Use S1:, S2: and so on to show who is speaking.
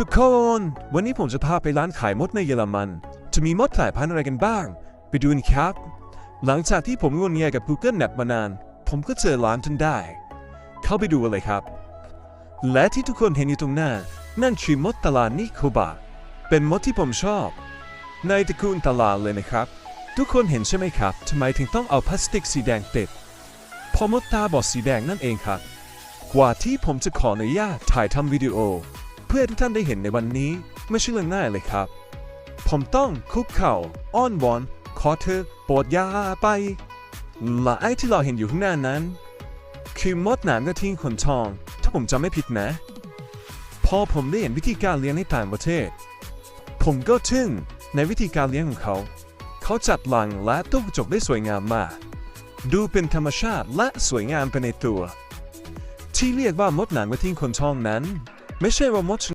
S1: ทุกคนวันนี้ผมจะพาไปร้านขายมดในเยอรมัน จะมีมดสายพันธุ์อะไรกันบ้าง ไปดูกันครับ หลังจากที่ผมงวนเงียกับ Google Map มานาน ผมก็เจอร้านจนได้ เข้าไปดูเลยครับ และที่ทุกคนเห็นอยู่ตรงหน้า นั่นคือมดตลาดนิโคบะเป็นมดที่ผมชอบ ในตระกูลตลาดเลยนะครับ ทุกคนเห็นใช่ไหมครับทำไมถึงต้องเอาพลาสติกสีแดงติดพอมดตาบอดสีแดงนั่นเองครับ กว่าที่ผมจะขออนุญาตถ่ายทำวิดีโอ พื่อทุกท่านได้เห็นในวันนี้ ไม่ใช่เรื่องง่ายเลยครับ ผมต้องคุกเข่าอ้อนวอนขอเธอโปรดยาไปและไอ้ที่เราเห็นอยู่ข้างหน้านั้น คือมดหนามกระทิงขนทอง ถ้าผมจำไม่ผิดนะ พอผมได้เห็นวิธีการเลี้ยงในต่างประเทศ ผมก็ทึ่งในวิธีการเลี้ยงของเขา เขาจัดหลังและตู้กระจกได้สวยงามมาก ดูเป็นธรรมชาติและสวยงามไปในตัว ที่เรียกว่ามดหนามกระทิงขนทองนั้น ไม่ใช่ว่ามด